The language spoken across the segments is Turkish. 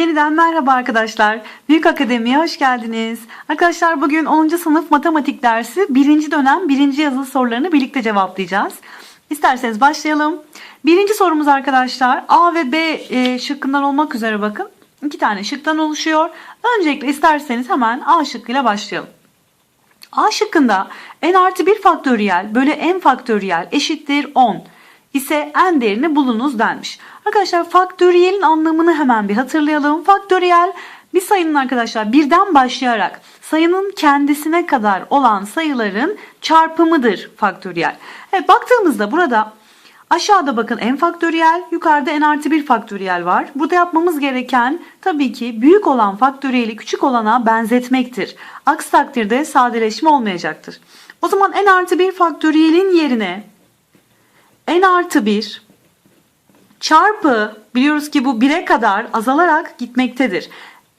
Yeniden merhaba arkadaşlar. Büyük Akademi'ye hoş geldiniz. Arkadaşlar bugün 10. sınıf matematik dersi 1. dönem 1. yazılı sorularını birlikte cevaplayacağız. İsterseniz başlayalım. Birinci sorumuz arkadaşlar A ve B e, şıkkından olmak üzere bakın. İki tane şıktan oluşuyor. Öncelikle isterseniz hemen A şıkkıyla başlayalım. A şıkkında n artı 1 faktöriyel bölü n faktöriyel eşittir 10 ise n değerini bulunuz denmiş. Arkadaşlar faktöriyelin anlamını hemen bir hatırlayalım. Faktöriyel bir sayının arkadaşlar birden başlayarak sayının kendisine kadar olan sayıların çarpımıdır faktöriyel. Evet baktığımızda burada Aşağıda bakın n faktöriyel, yukarıda n artı 1 faktöriyel var. Burada yapmamız gereken tabii ki büyük olan faktöriyeli küçük olana benzetmektir. Aksi takdirde sadeleşme olmayacaktır. O zaman n artı 1 faktöriyelin yerine n artı 1 çarpı biliyoruz ki bu 1'e kadar azalarak gitmektedir.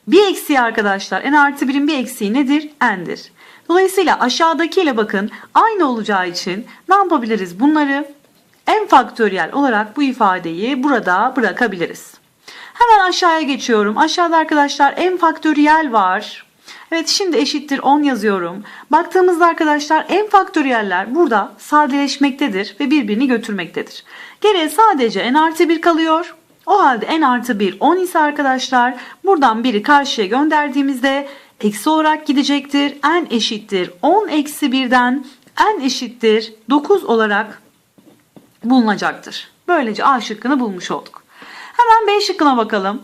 Bir eksiği arkadaşlar n artı 1'in bir eksiği nedir? n'dir. Dolayısıyla aşağıdakiyle bakın aynı olacağı için ne yapabiliriz? Bunları n faktöriyel olarak bu ifadeyi burada bırakabiliriz. Hemen aşağıya geçiyorum. Aşağıda arkadaşlar n faktöriyel var. Evet şimdi eşittir 10 yazıyorum. Baktığımızda arkadaşlar n faktöriyeller burada sadeleşmektedir ve birbirini götürmektedir. Geriye sadece n artı 1 kalıyor. O halde n artı 1 10 ise arkadaşlar buradan biri karşıya gönderdiğimizde eksi olarak gidecektir. n eşittir 10 eksi 1'den n eşittir 9 olarak bulunacaktır. Böylece A şıkkını bulmuş olduk. Hemen B şıkkına bakalım.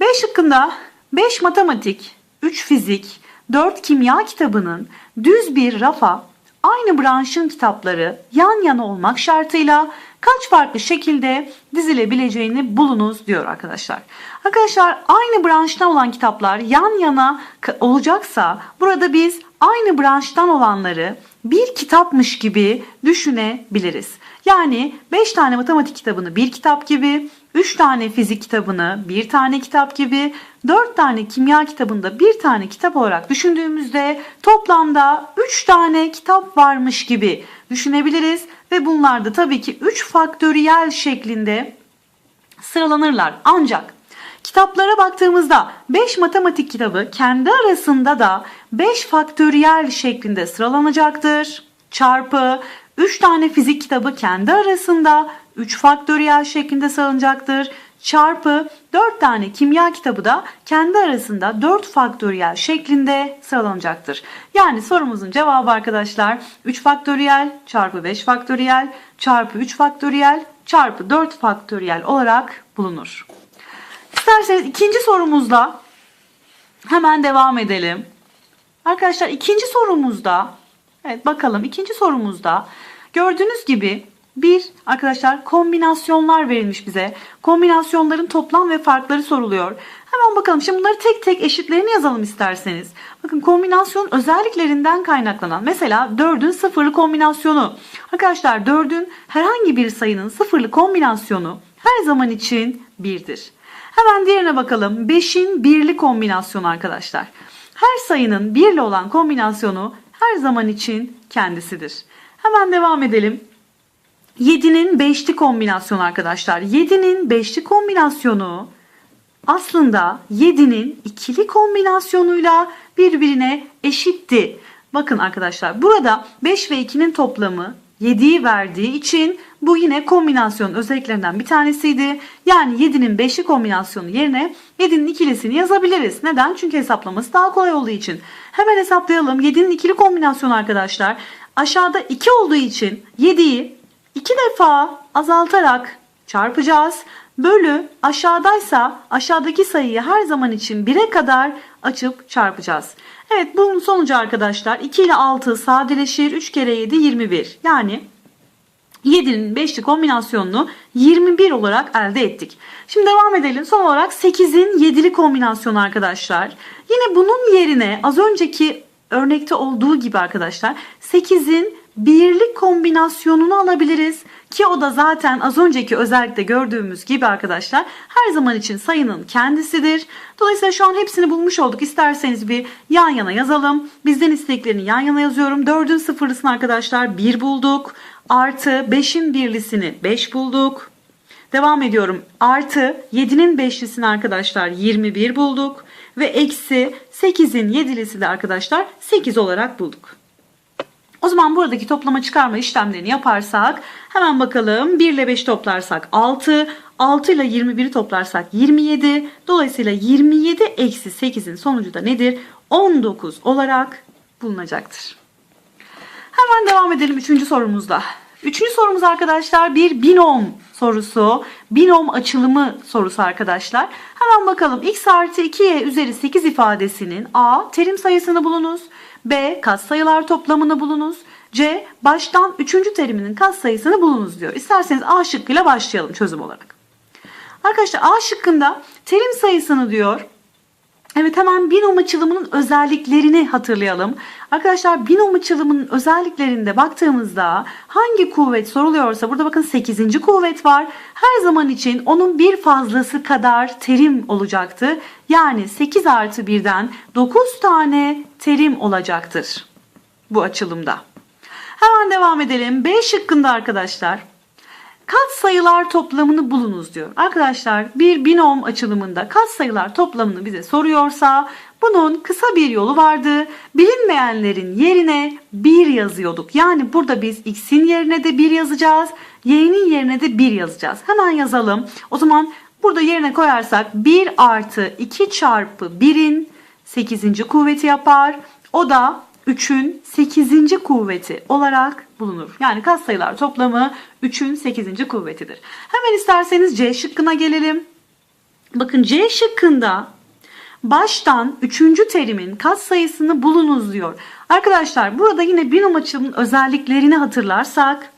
B şıkkında 5 matematik, 3 fizik, 4 kimya kitabının düz bir rafa aynı branşın kitapları yan yana olmak şartıyla kaç farklı şekilde dizilebileceğini bulunuz diyor arkadaşlar. Arkadaşlar aynı branştan olan kitaplar yan yana olacaksa burada biz aynı branştan olanları bir kitapmış gibi düşünebiliriz. Yani 5 tane matematik kitabını bir kitap gibi, 3 tane fizik kitabını bir tane kitap gibi, 4 tane kimya kitabında bir tane kitap olarak düşündüğümüzde toplamda 3 tane kitap varmış gibi düşünebiliriz ve bunlar da tabii ki 3 faktöriyel şeklinde sıralanırlar. Ancak kitaplara baktığımızda 5 matematik kitabı kendi arasında da 5 faktöriyel şeklinde sıralanacaktır. Çarpı 3 tane fizik kitabı kendi arasında 3 faktöriyel şeklinde sıralanacaktır. Çarpı 4 tane kimya kitabı da kendi arasında 4 faktöriyel şeklinde sıralanacaktır. Yani sorumuzun cevabı arkadaşlar 3 faktöriyel çarpı 5 faktöriyel çarpı 3 faktöriyel çarpı 4 faktöriyel olarak bulunur. İsterseniz ikinci sorumuzla hemen devam edelim. Arkadaşlar ikinci sorumuzda evet bakalım ikinci sorumuzda gördüğünüz gibi bir arkadaşlar kombinasyonlar verilmiş bize. Kombinasyonların toplam ve farkları soruluyor. Hemen bakalım şimdi bunları tek tek eşitlerini yazalım isterseniz. Bakın kombinasyon özelliklerinden kaynaklanan mesela 4'ün sıfırlı kombinasyonu. Arkadaşlar 4'ün herhangi bir sayının sıfırlı kombinasyonu her zaman için 1'dir. Hemen diğerine bakalım. 5'in birli kombinasyonu arkadaşlar. Her sayının 1 ile olan kombinasyonu her zaman için kendisidir. Hemen devam edelim. 7'nin 5'li kombinasyonu arkadaşlar. 7'nin 5'li kombinasyonu aslında 7'nin ikili kombinasyonuyla birbirine eşitti. Bakın arkadaşlar burada 5 ve 2'nin toplamı 7'yi verdiği için bu yine kombinasyon özelliklerinden bir tanesiydi. Yani 7'nin 5'li kombinasyonu yerine 7'nin ikilisini yazabiliriz. Neden? Çünkü hesaplaması daha kolay olduğu için. Hemen hesaplayalım. 7'nin ikili kombinasyonu arkadaşlar. Aşağıda 2 olduğu için 7'yi 2 defa azaltarak çarpacağız. Bölü aşağıdaysa aşağıdaki sayıyı her zaman için 1'e kadar açıp çarpacağız. Evet bunun sonucu arkadaşlar 2 ile 6 sadeleşir. 3 kere 7 21. Yani 7'nin 5'li kombinasyonunu 21 olarak elde ettik. Şimdi devam edelim. Son olarak 8'in 7'li kombinasyonu arkadaşlar. Yine bunun yerine az önceki örnekte olduğu gibi arkadaşlar 8'in birlik kombinasyonunu alabiliriz. Ki o da zaten az önceki özellikle gördüğümüz gibi arkadaşlar her zaman için sayının kendisidir. Dolayısıyla şu an hepsini bulmuş olduk. İsterseniz bir yan yana yazalım. Bizden isteklerini yan yana yazıyorum. 4'ün sıfırlısını arkadaşlar 1 bulduk. Artı 5'in birlisini 5 bulduk. Devam ediyorum. Artı 7'nin beşlisini arkadaşlar 21 bulduk. Ve eksi 8'in yedilisi de arkadaşlar 8 olarak bulduk. O zaman buradaki toplama çıkarma işlemlerini yaparsak hemen bakalım 1 ile 5 toplarsak 6, 6 ile 21'i toplarsak 27. Dolayısıyla 27 eksi 8'in sonucu da nedir? 19 olarak bulunacaktır. Hemen devam edelim 3. sorumuzda. Üçüncü sorumuz arkadaşlar bir binom sorusu. Binom açılımı sorusu arkadaşlar. Hemen bakalım x artı 2y üzeri 8 ifadesinin a terim sayısını bulunuz. B katsayılar toplamını bulunuz. C baştan 3. teriminin katsayısını bulunuz diyor. İsterseniz A şıkkıyla başlayalım çözüm olarak. Arkadaşlar A şıkkında terim sayısını diyor Evet hemen binom açılımının özelliklerini hatırlayalım. Arkadaşlar binom açılımının özelliklerinde baktığımızda hangi kuvvet soruluyorsa burada bakın 8. kuvvet var. Her zaman için onun bir fazlası kadar terim olacaktı. Yani 8 artı 1'den 9 tane terim olacaktır bu açılımda. Hemen devam edelim. B şıkkında arkadaşlar Katsayılar toplamını bulunuz diyor. Arkadaşlar bir binom açılımında katsayılar toplamını bize soruyorsa bunun kısa bir yolu vardı. Bilinmeyenlerin yerine 1 yazıyorduk. Yani burada biz x'in yerine de 1 yazacağız. Y'nin yerine de 1 yazacağız. Hemen yazalım. O zaman burada yerine koyarsak 1 artı 2 çarpı 1'in 8. kuvveti yapar. O da 3'ün 8. kuvveti olarak bulunur. Yani katsayılar toplamı 3'ün 8. kuvvetidir. Hemen isterseniz C şıkkına gelelim. Bakın C şıkkında baştan 3. terimin katsayısını bulunuz diyor. Arkadaşlar burada yine binom açılımın özelliklerini hatırlarsak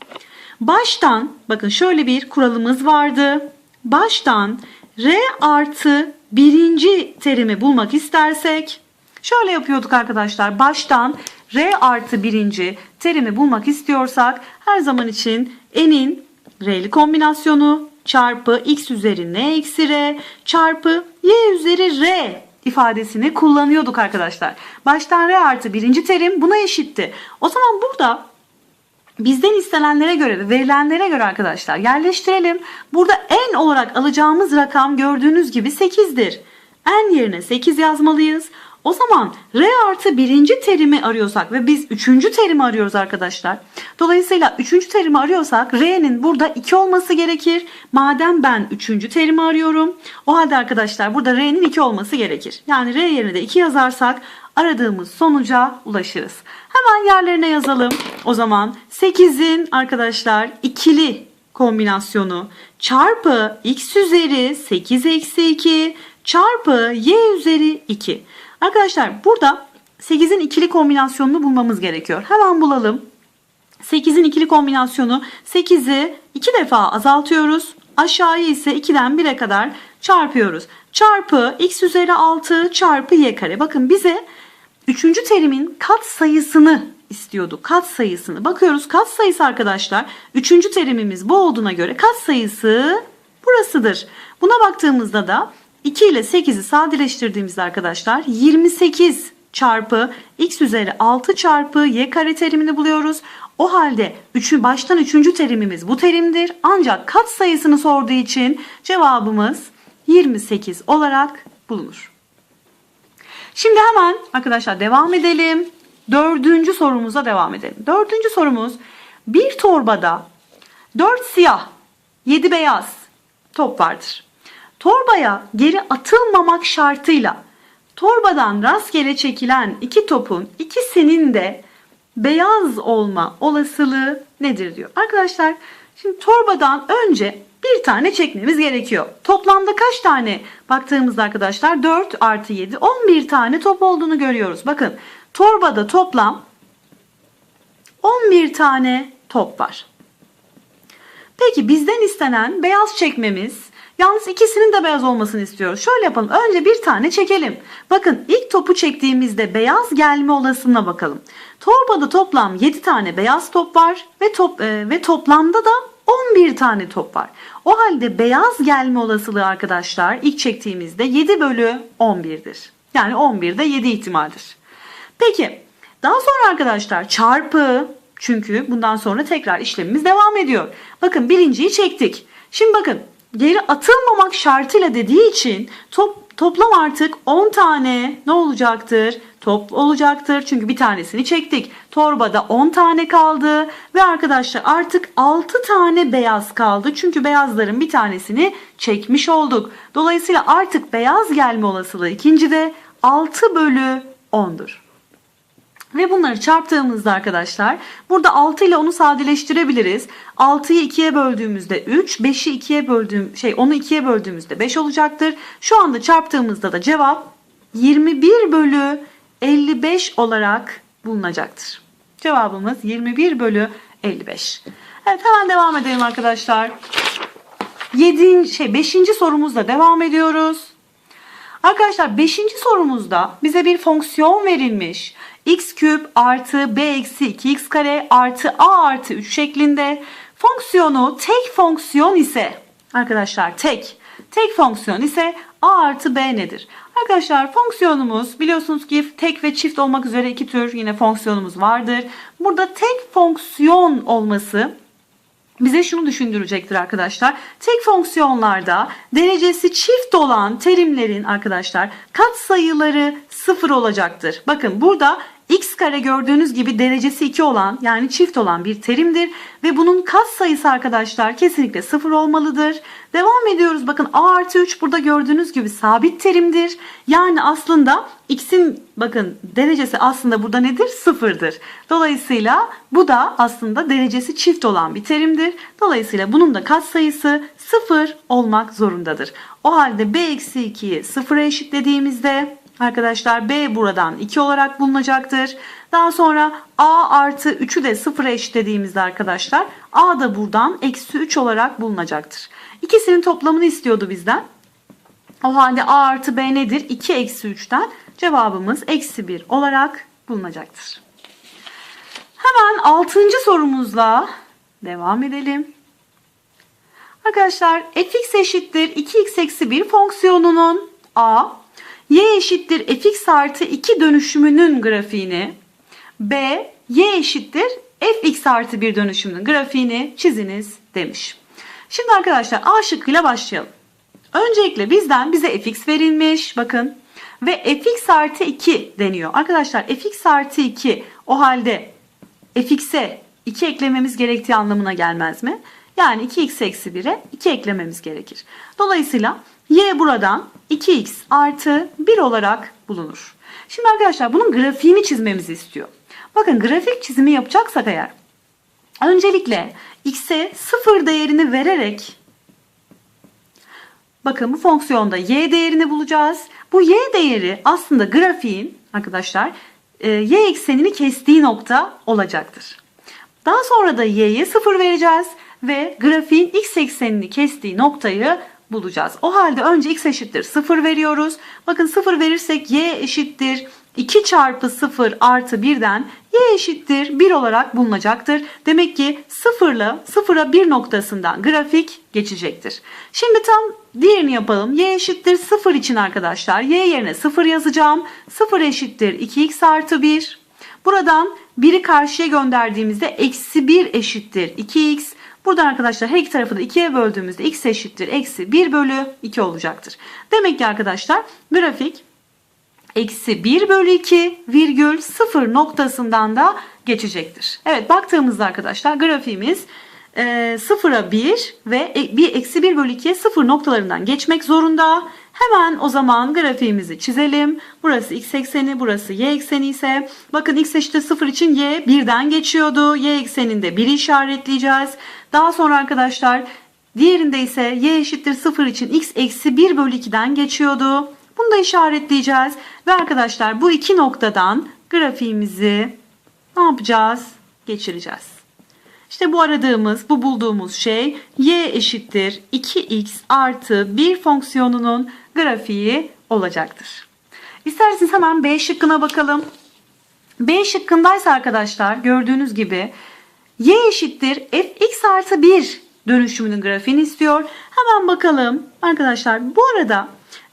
baştan bakın şöyle bir kuralımız vardı. Baştan R artı birinci terimi bulmak istersek Şöyle yapıyorduk arkadaşlar. Baştan R artı birinci terimi bulmak istiyorsak her zaman için n'in R'li kombinasyonu çarpı x üzeri n eksi R çarpı y üzeri R ifadesini kullanıyorduk arkadaşlar. Baştan R artı birinci terim buna eşitti. O zaman burada bizden istenenlere göre ve verilenlere göre arkadaşlar yerleştirelim. Burada n olarak alacağımız rakam gördüğünüz gibi 8'dir. n yerine 8 yazmalıyız. O zaman R artı birinci terimi arıyorsak ve biz üçüncü terimi arıyoruz arkadaşlar. Dolayısıyla üçüncü terimi arıyorsak R'nin burada 2 olması gerekir. Madem ben üçüncü terimi arıyorum. O halde arkadaşlar burada R'nin 2 olması gerekir. Yani R yerine de 2 yazarsak aradığımız sonuca ulaşırız. Hemen yerlerine yazalım. O zaman 8'in arkadaşlar ikili kombinasyonu çarpı x üzeri 8 eksi 2 çarpı y üzeri 2. Arkadaşlar burada 8'in ikili kombinasyonunu bulmamız gerekiyor. Hemen bulalım. 8'in ikili kombinasyonu 8'i 2 defa azaltıyoruz. Aşağıya ise 2'den 1'e kadar çarpıyoruz. Çarpı x üzeri 6 çarpı y kare. Bakın bize 3. terimin kat sayısını istiyorduk. Kat sayısını. Bakıyoruz kat sayısı arkadaşlar. 3. terimimiz bu olduğuna göre kat sayısı burasıdır. Buna baktığımızda da 2 ile 8'i sadeleştirdiğimizde arkadaşlar 28 çarpı x üzeri 6 çarpı y kare terimini buluyoruz. O halde üçü, baştan üçüncü terimimiz bu terimdir. Ancak kat sayısını sorduğu için cevabımız 28 olarak bulunur. Şimdi hemen arkadaşlar devam edelim. Dördüncü sorumuza devam edelim. Dördüncü sorumuz bir torbada 4 siyah 7 beyaz top vardır. Torbaya geri atılmamak şartıyla torbadan rastgele çekilen iki topun ikisinin de beyaz olma olasılığı nedir diyor. Arkadaşlar şimdi torbadan önce bir tane çekmemiz gerekiyor. Toplamda kaç tane baktığımızda arkadaşlar 4 artı 7 11 tane top olduğunu görüyoruz. Bakın torbada toplam 11 tane top var. Peki bizden istenen beyaz çekmemiz Yalnız ikisinin de beyaz olmasını istiyoruz. Şöyle yapalım. Önce bir tane çekelim. Bakın ilk topu çektiğimizde beyaz gelme olasılığına bakalım. Torbada toplam 7 tane beyaz top var ve top e, ve toplamda da 11 tane top var. O halde beyaz gelme olasılığı arkadaşlar ilk çektiğimizde 7 bölü 11'dir. Yani 11'de 7 ihtimaldir. Peki daha sonra arkadaşlar çarpı çünkü bundan sonra tekrar işlemimiz devam ediyor. Bakın birinciyi çektik. Şimdi bakın geri atılmamak şartıyla dediği için top, toplam artık 10 tane ne olacaktır? Top olacaktır. Çünkü bir tanesini çektik. Torbada 10 tane kaldı. Ve arkadaşlar artık 6 tane beyaz kaldı. Çünkü beyazların bir tanesini çekmiş olduk. Dolayısıyla artık beyaz gelme olasılığı ikincide 6 bölü 10'dur. Ve bunları çarptığımızda arkadaşlar burada 6 ile 10'u sadeleştirebiliriz. 6'yı 2'ye böldüğümüzde 3, 5'i 2'ye böldüğüm şey 10'u 2'ye böldüğümüzde 5 olacaktır. Şu anda çarptığımızda da cevap 21 bölü 55 olarak bulunacaktır. Cevabımız 21 bölü 55. Evet hemen devam edelim arkadaşlar. 7. şey 5. sorumuzla devam ediyoruz. Arkadaşlar 5. sorumuzda bize bir fonksiyon verilmiş. X küp artı b eksi 2x kare artı a artı 3 şeklinde. Fonksiyonu tek fonksiyon ise arkadaşlar tek tek fonksiyon ise a artı b nedir? Arkadaşlar fonksiyonumuz biliyorsunuz ki tek ve çift olmak üzere iki tür yine fonksiyonumuz vardır. Burada tek fonksiyon olması bize şunu düşündürecektir arkadaşlar. Tek fonksiyonlarda derecesi çift olan terimlerin arkadaşlar katsayıları sıfır olacaktır. Bakın burada x kare gördüğünüz gibi derecesi 2 olan yani çift olan bir terimdir ve bunun katsayısı arkadaşlar kesinlikle sıfır olmalıdır. Devam ediyoruz. Bakın a artı 3 burada gördüğünüz gibi sabit terimdir. Yani aslında x'in bakın derecesi aslında burada nedir? Sıfırdır. Dolayısıyla bu da aslında derecesi çift olan bir terimdir. Dolayısıyla bunun da katsayısı sıfır olmak zorundadır. O halde b eksi 2'yi sıfıra eşitlediğimizde Arkadaşlar b buradan 2 olarak bulunacaktır. Daha sonra a artı 3'ü de 0'a eşitlediğimizde arkadaşlar a da buradan eksi 3 olarak bulunacaktır. İkisinin toplamını istiyordu bizden. O halde a artı b nedir? 2 eksi 3'ten cevabımız eksi 1 olarak bulunacaktır. Hemen 6. sorumuzla devam edelim. Arkadaşlar fx eşittir 2x eksi 1 fonksiyonunun a y eşittir fx artı 2 dönüşümünün grafiğini b y eşittir fx artı 1 dönüşümünün grafiğini çiziniz demiş. Şimdi arkadaşlar a şıkkıyla başlayalım. Öncelikle bizden bize fx verilmiş bakın ve fx artı 2 deniyor. Arkadaşlar fx artı 2 o halde fx'e 2 eklememiz gerektiği anlamına gelmez mi? Yani 2x eksi 1'e 2 eklememiz gerekir. Dolayısıyla y buradan 2x artı 1 olarak bulunur. Şimdi arkadaşlar bunun grafiğini çizmemizi istiyor. Bakın grafik çizimi yapacaksak eğer öncelikle x'e 0 değerini vererek bakın bu fonksiyonda y değerini bulacağız. Bu y değeri aslında grafiğin arkadaşlar e, y eksenini kestiği nokta olacaktır. Daha sonra da y'ye 0 vereceğiz ve grafiğin x eksenini kestiği noktayı bulacağız. O halde önce x eşittir 0 veriyoruz. Bakın 0 verirsek y eşittir 2 çarpı 0 artı 1'den y eşittir 1 olarak bulunacaktır. Demek ki 0 ile 0'a 1 noktasından grafik geçecektir. Şimdi tam diğerini yapalım. y eşittir 0 için arkadaşlar y yerine 0 yazacağım. 0 eşittir 2x artı 1. Buradan 1'i karşıya gönderdiğimizde eksi 1 eşittir 2x. Buradan arkadaşlar her iki tarafı da 2'ye böldüğümüzde x eşittir eksi 1 bölü 2 olacaktır. Demek ki arkadaşlar grafik eksi 1 bölü 2 virgül 0 noktasından da geçecektir. Evet baktığımızda arkadaşlar grafiğimiz e, 0'a 1 ve bir eksi 1 bölü 2'ye 0 noktalarından geçmek zorunda. Hemen o zaman grafiğimizi çizelim. Burası x ekseni, burası y ekseni ise bakın x eşittir 0 için y 1'den geçiyordu. Y ekseninde 1'i işaretleyeceğiz. Daha sonra arkadaşlar diğerinde ise y eşittir 0 için x eksi 1 bölü 2'den geçiyordu. Bunu da işaretleyeceğiz. Ve arkadaşlar bu iki noktadan grafiğimizi ne yapacağız? Geçireceğiz. İşte bu aradığımız, bu bulduğumuz şey y eşittir 2x artı 1 fonksiyonunun grafiği olacaktır. İsterseniz hemen B şıkkına bakalım. B şıkkındaysa arkadaşlar gördüğünüz gibi y eşittir fx artı 1 dönüşümünün grafiğini istiyor. Hemen bakalım arkadaşlar bu arada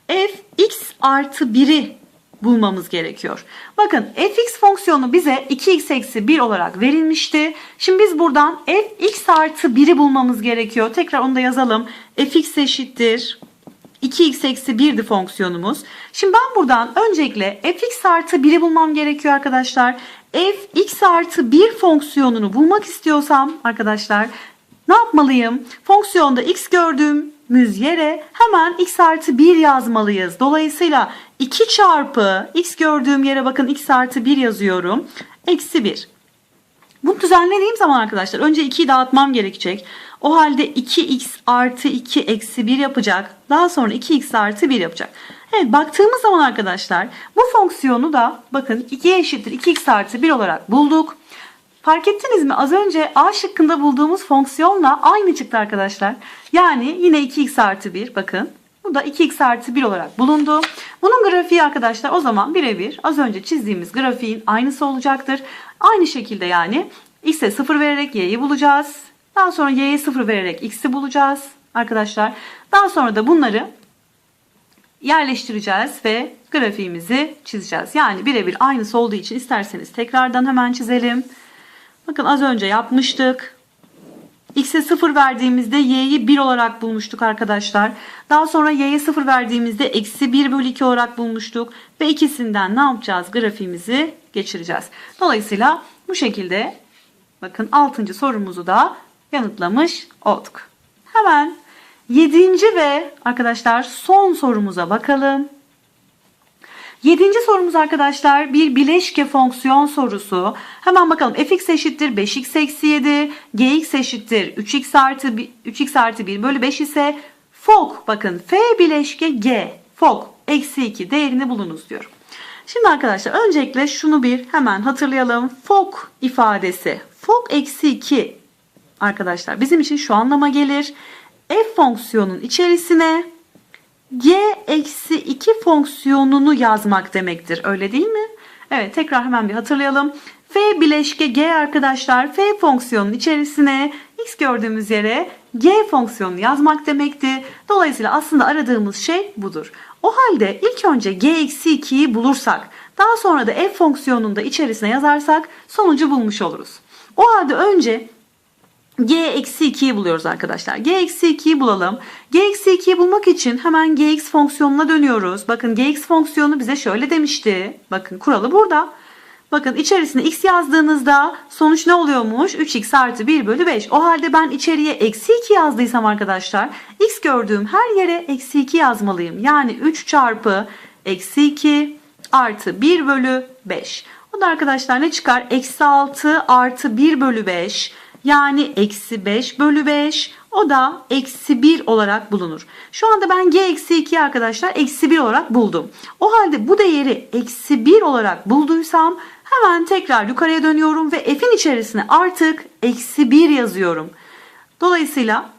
fx artı 1'i bulmamız gerekiyor. Bakın fx fonksiyonu bize 2x eksi 1 olarak verilmişti. Şimdi biz buradan fx artı 1'i bulmamız gerekiyor. Tekrar onu da yazalım. fx eşittir 2x eksi 1'di fonksiyonumuz. Şimdi ben buradan öncelikle fx artı 1'i bulmam gerekiyor arkadaşlar. fx artı 1 fonksiyonunu bulmak istiyorsam arkadaşlar ne yapmalıyım? Fonksiyonda x gördüğümüz yere hemen x artı 1 yazmalıyız. Dolayısıyla 2 çarpı x gördüğüm yere bakın x artı 1 yazıyorum. Eksi 1. Bunu düzenlediğim zaman arkadaşlar önce 2'yi dağıtmam gerekecek. O halde 2x artı 2 eksi 1 yapacak. Daha sonra 2x artı 1 yapacak. Evet baktığımız zaman arkadaşlar bu fonksiyonu da bakın 2 eşittir 2x artı 1 olarak bulduk. Fark ettiniz mi? Az önce A şıkkında bulduğumuz fonksiyonla aynı çıktı arkadaşlar. Yani yine 2x artı 1 bakın. Bu da 2x artı 1 olarak bulundu. Bunun grafiği arkadaşlar o zaman birebir az önce çizdiğimiz grafiğin aynısı olacaktır. Aynı şekilde yani x'e 0 vererek y'yi bulacağız. Daha sonra y'ye 0 vererek x'i bulacağız arkadaşlar. Daha sonra da bunları yerleştireceğiz ve grafiğimizi çizeceğiz. Yani birebir aynısı olduğu için isterseniz tekrardan hemen çizelim. Bakın az önce yapmıştık. X'e 0 verdiğimizde y'yi 1 olarak bulmuştuk arkadaşlar. Daha sonra y'ye 0 verdiğimizde eksi 1 bölü 2 olarak bulmuştuk. Ve ikisinden ne yapacağız? Grafiğimizi geçireceğiz. Dolayısıyla bu şekilde bakın 6. sorumuzu da yanıtlamış olduk. Hemen 7. ve arkadaşlar son sorumuza bakalım. Yedinci sorumuz arkadaşlar bir bileşke fonksiyon sorusu. Hemen bakalım fx eşittir 5x eksi 7, gx eşittir 3x artı 1, 3x artı 1 bölü 5 ise fok bakın f bileşke g fok eksi 2 değerini bulunuz diyorum. Şimdi arkadaşlar öncelikle şunu bir hemen hatırlayalım. Fok ifadesi fok eksi 2 arkadaşlar bizim için şu anlama gelir. f fonksiyonun içerisine g eksi 2 fonksiyonunu yazmak demektir. Öyle değil mi? Evet tekrar hemen bir hatırlayalım. f bileşke g arkadaşlar f fonksiyonun içerisine x gördüğümüz yere g fonksiyonunu yazmak demekti. Dolayısıyla aslında aradığımız şey budur. O halde ilk önce g eksi 2'yi bulursak daha sonra da f fonksiyonunu da içerisine yazarsak sonucu bulmuş oluruz. O halde önce g eksi 2'yi buluyoruz arkadaşlar. g eksi 2'yi bulalım. g eksi 2'yi bulmak için hemen gx fonksiyonuna dönüyoruz. Bakın gx fonksiyonu bize şöyle demişti. Bakın kuralı burada. Bakın içerisine x yazdığınızda sonuç ne oluyormuş? 3x artı 1 bölü 5. O halde ben içeriye eksi 2 yazdıysam arkadaşlar x gördüğüm her yere eksi 2 yazmalıyım. Yani 3 çarpı eksi 2 artı 1 bölü 5. O da arkadaşlar ne çıkar? Eksi 6 artı 1 bölü 5. Yani eksi 5 bölü 5 o da eksi 1 olarak bulunur. Şu anda ben g eksi 2 arkadaşlar eksi 1 olarak buldum. O halde bu değeri eksi 1 olarak bulduysam hemen tekrar yukarıya dönüyorum ve f'in içerisine artık eksi 1 yazıyorum. Dolayısıyla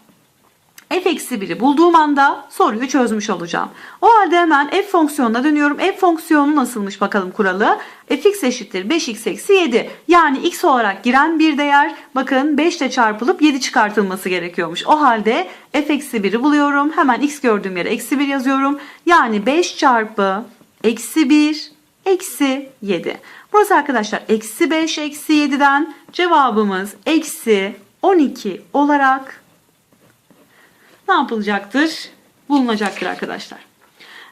f eksi 1'i bulduğum anda soruyu çözmüş olacağım. O halde hemen f fonksiyonuna dönüyorum. f fonksiyonu nasılmış bakalım kuralı. fx eşittir 5x eksi 7. Yani x olarak giren bir değer bakın 5 ile çarpılıp 7 çıkartılması gerekiyormuş. O halde f eksi 1'i buluyorum. Hemen x gördüğüm yere eksi 1 yazıyorum. Yani 5 çarpı eksi 1 eksi 7. Burası arkadaşlar eksi 5 eksi 7'den cevabımız eksi 12 olarak ne yapılacaktır? Bulunacaktır arkadaşlar.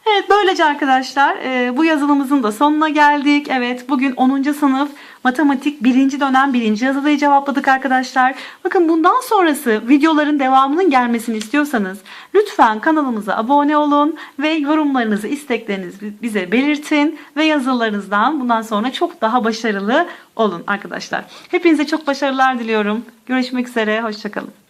Evet böylece arkadaşlar e, bu yazılımımızın da sonuna geldik. Evet bugün 10. sınıf matematik 1. dönem 1. yazılıyı cevapladık arkadaşlar. Bakın bundan sonrası videoların devamının gelmesini istiyorsanız lütfen kanalımıza abone olun ve yorumlarınızı, isteklerinizi bize belirtin ve yazılarınızdan bundan sonra çok daha başarılı olun arkadaşlar. Hepinize çok başarılar diliyorum. Görüşmek üzere, hoşçakalın.